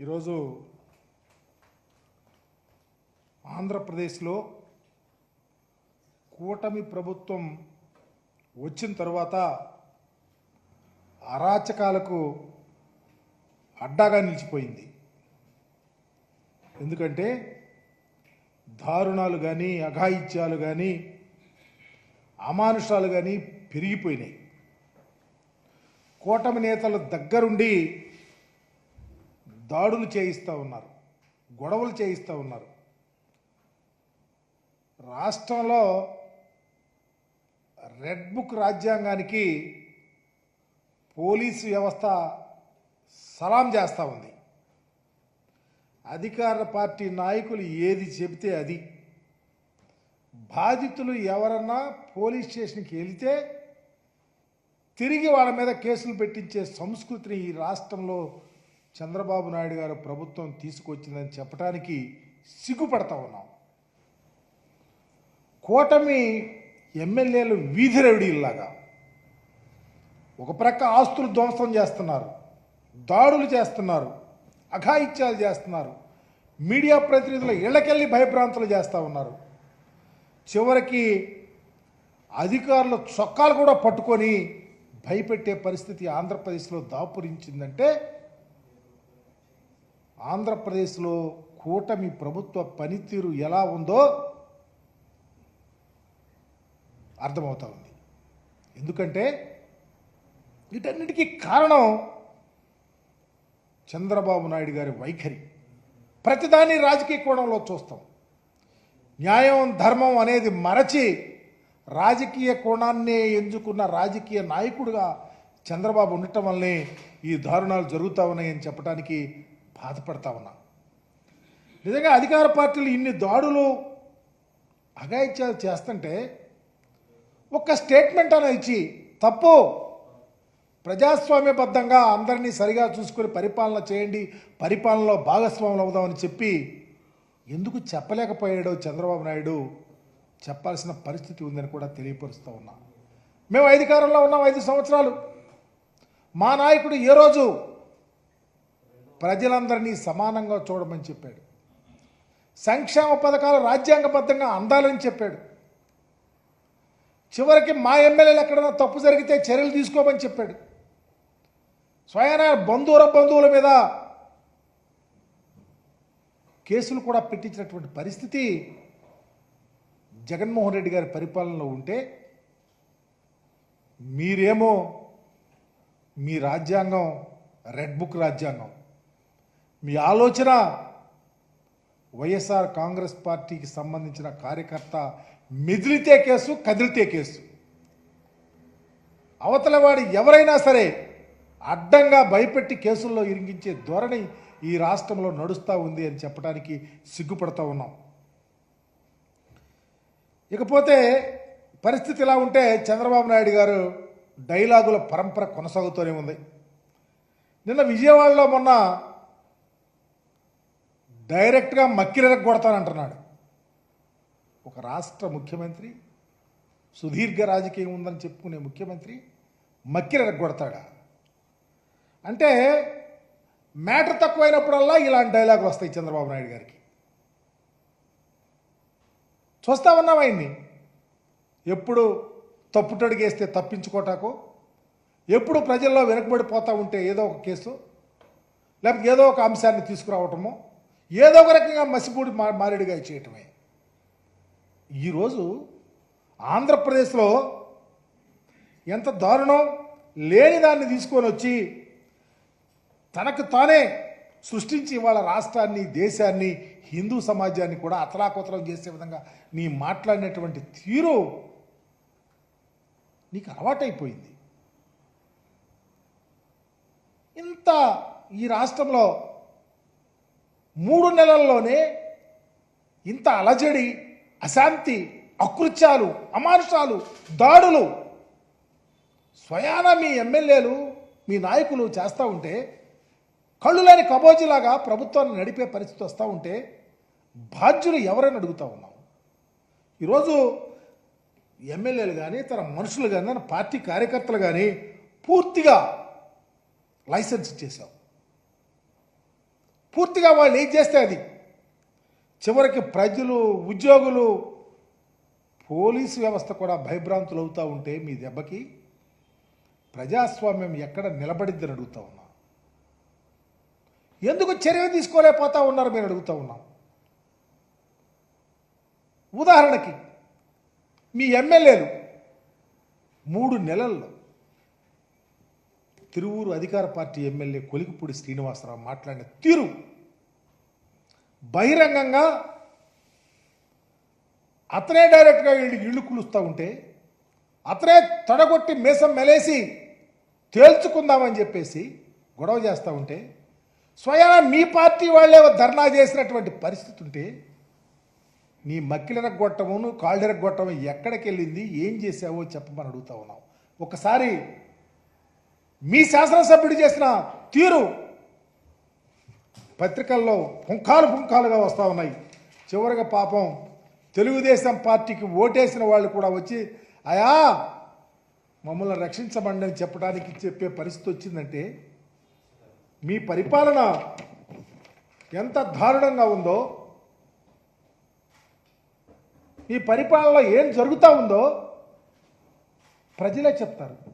ఈరోజు ఆంధ్రప్రదేశ్లో కూటమి ప్రభుత్వం వచ్చిన తర్వాత అరాచకాలకు అడ్డాగా నిలిచిపోయింది. ఎందుకంటే దారుణాలు కానీ అఘాయిత్యాలు కానీ అమానుషాలు కానీ పెరిగిపోయినాయి. కూటమి నేతల దగ్గరుండి దాడులు చేయిస్తూ ఉన్నారు గొడవలు చేయిస్తూ ఉన్నారు. రాష్ట్రంలో రెడ్ బుక్ రాజ్యాంగానికి పోలీసు వ్యవస్థ సలాం చేస్తూ ఉంది. అధికార పార్టీ నాయకులు ఏది చెబితే అది. బాధితులు ఎవరన్నా పోలీస్ స్టేషన్కి వెళితే తిరిగి వాళ్ళ మీద కేసులు పెట్టించే సంస్కృతిని ఈ రాష్ట్రంలో చంద్రబాబు నాయుడు గారు ప్రభుత్వం తీసుకొచ్చిందని చెప్పడానికి సిగ్గుపడతా ఉన్నాం. కూటమి ఎమ్మెల్యేలు వీధి రవిడీల్లాగా ఒక ప్రక్క ఆస్తులు ధ్వంసం చేస్తున్నారు దాడులు చేస్తున్నారు అఘాయిత్యాలు చేస్తున్నారు మీడియా ప్రతినిధుల ఇళ్ళకెళ్ళి భయభ్రాంతులు చేస్తూ ఉన్నారు. చివరికి అధికారుల చొక్కాలు కూడా పట్టుకొని భయపెట్టే పరిస్థితి ఆంధ్రప్రదేశ్లో దాపురించిందంటే ఆంధ్రప్రదేశ్లో కూటమి ప్రభుత్వ పనితీరు ఎలా ఉందో అర్థమవుతా ఉంది. ఎందుకంటే వీటన్నిటికీ కారణం చంద్రబాబు నాయుడు గారి వైఖరి. ప్రతిదాన్ని రాజకీయ కోణంలో చూస్తాం. న్యాయం ధర్మం అనేది మరచి రాజకీయ కోణాన్నే ఎంచుకున్న రాజకీయ నాయకుడిగా చంద్రబాబు ఉండటం వల్లనే ఈ దారుణాలు జరుగుతూ ఉన్నాయని చెప్పడానికి బాధపడతా ఉన్నా. నిజంగా అధికార పార్టీలు ఇన్ని దాడులు అఘాయిత్యాలు చేస్తుంటే ఒక్క స్టేట్మెంట్ అని ఇచ్చి తప్పు. ప్రజాస్వామ్యబద్ధంగా అందరినీ సరిగా చూసుకొని పరిపాలన చేయండి పరిపాలనలో భాగస్వాములు అవుదామని చెప్పి ఎందుకు చెప్పలేకపోయాడో చంద్రబాబు నాయుడు చెప్పాల్సిన పరిస్థితి ఉందని కూడా తెలియపరుస్తూ ఉన్నా. మేము అధికారంలో ఉన్నాం ఐదు సంవత్సరాలు. మా నాయకుడు ఏ రోజు ప్రజలందరినీ సమానంగా చూడమని చెప్పాడు. సంక్షేమ పథకాలు రాజ్యాంగబద్ధంగా అందాలని చెప్పాడు. చివరికి మా ఎమ్మెల్యేలు ఎక్కడైనా తప్పు జరిగితే చర్యలు తీసుకోమని చెప్పాడు. స్వయాన బంధువుల బంధువుల మీద కేసులు కూడా పెట్టించినటువంటి పరిస్థితి జగన్మోహన్ రెడ్డి గారి పరిపాలనలో ఉంటే మీరేమో మీ రాజ్యాంగం రెడ్ బుక్ రాజ్యాంగం మీ ఆలోచన. వైఎస్ఆర్ కాంగ్రెస్ పార్టీకి సంబంధించిన కార్యకర్త మెదిలితే కేసు కదిలితే కేసు. అవతలవాడి ఎవరైనా సరే అడ్డంగా భయపెట్టి కేసుల్లో ఇరిగించే ధోరణి ఈ రాష్ట్రంలో నడుస్తూ ఉంది అని చెప్పడానికి సిగ్గుపడుతూ ఉన్నాం. ఇకపోతే పరిస్థితి ఇలా ఉంటే చంద్రబాబు నాయుడు గారు డైలాగుల పరంపర కొనసాగుతూనే ఉంది. నిన్న విజయవాడలో మొన్న డైరెక్ట్గా మక్కిరెరకు కొడతానంటున్నాడు. ఒక రాష్ట్ర ముఖ్యమంత్రి సుదీర్ఘ రాజకీయం ఉందని చెప్పుకునే ముఖ్యమంత్రి మక్కిరెరకు కొడతాడా? అంటే మ్యాటర్ తక్కువైనప్పుడల్లా ఇలాంటి డైలాగ్ వస్తాయి చంద్రబాబు నాయుడు గారికి. చూస్తా ఉన్నాం ఆయన్ని ఎప్పుడు తప్పుటడిగేస్తే తప్పించుకోటాకో ఎప్పుడు ప్రజల్లో వెనుకబడిపోతూ ఉంటే ఏదో ఒక కేసు లేకపోతే ఏదో ఒక అంశాన్ని తీసుకురావటమో ఏదో ఒక రకంగా మసిపూడి మా మారేడుగా చేయటమే. ఈరోజు ఆంధ్రప్రదేశ్లో ఎంత దారుణం లేని దాన్ని తీసుకొని వచ్చి తనకు తానే సృష్టించి వాళ్ళ రాష్ట్రాన్ని దేశాన్ని హిందూ సమాజాన్ని కూడా అతలాకుతలం చేసే విధంగా నీ మాట్లాడినటువంటి తీరు నీకు అలవాటైపోయింది. ఇంత ఈ రాష్ట్రంలో మూడు నెలల్లోనే ఇంత అలజడి అశాంతి అకృత్యాలు అమానుషాలు దాడులు స్వయాన మీ ఎమ్మెల్యేలు మీ నాయకులు చేస్తూ ఉంటే కళ్ళు లేని కబోజీలాగా ప్రభుత్వాన్ని నడిపే పరిస్థితి వస్తూ ఉంటే బాధ్యులు ఎవరైనా అడుగుతా ఉన్నాం ఈరోజు ఎమ్మెల్యేలు కానీ తన మనుషులు కానీ తన పార్టీ కార్యకర్తలు కానీ పూర్తిగా లైసెన్స్ ఇచ్చేసావు పూర్తిగా వాళ్ళు ఏం చేస్తే అది? చివరికి ప్రజలు ఉద్యోగులు పోలీసు వ్యవస్థ కూడా భయభ్రాంతులు అవుతూ ఉంటే మీ దెబ్బకి ప్రజాస్వామ్యం ఎక్కడ నిలబడిద్దని అడుగుతా ఉన్నా. ఎందుకు చర్య తీసుకోలేకపోతా ఉన్నారు మీరు అడుగుతూ ఉన్నాం. ఉదాహరణకి మీ ఎమ్మెల్యేలు మూడు నెలల్లో తిరువూరు అధికార పార్టీ ఎమ్మెల్యే కొలికిపూడి శ్రీనివాసరావు మాట్లాడిన తీరు బహిరంగంగా అతనే డైరెక్ట్గా వీళ్ళు ఇళ్ళు కులుస్తూ ఉంటే అతనే తొడగొట్టి మీసం మెలేసి తేల్చుకుందామని చెప్పేసి గొడవ చేస్తూ ఉంటే స్వయాన మీ పార్టీ వాళ్ళే ధర్నా చేసినటువంటి పరిస్థితి ఉంటే నీ మక్కిలెరగొట్టమును కాళ్ళెరగొట్టము ఎక్కడికి వెళ్ళింది ఏం చేసావో చెప్పమని అడుగుతా ఉన్నావు. ఒకసారి మీ శాసనసభ్యుడు చేసిన తీరు పత్రికల్లో పుంఖాలు పుంఖాలుగా వస్తూ ఉన్నాయి. చివరిగా పాపం తెలుగుదేశం పార్టీకి ఓటేసిన వాళ్ళు కూడా వచ్చి అయా మమ్మల్ని రక్షించమండి అని చెప్పడానికి చెప్పే పరిస్థితి వచ్చిందంటే మీ పరిపాలన ఎంత దారుణంగా ఉందో మీ పరిపాలనలో ఏం జరుగుతూ ఉందో ప్రజలే చెప్తారు.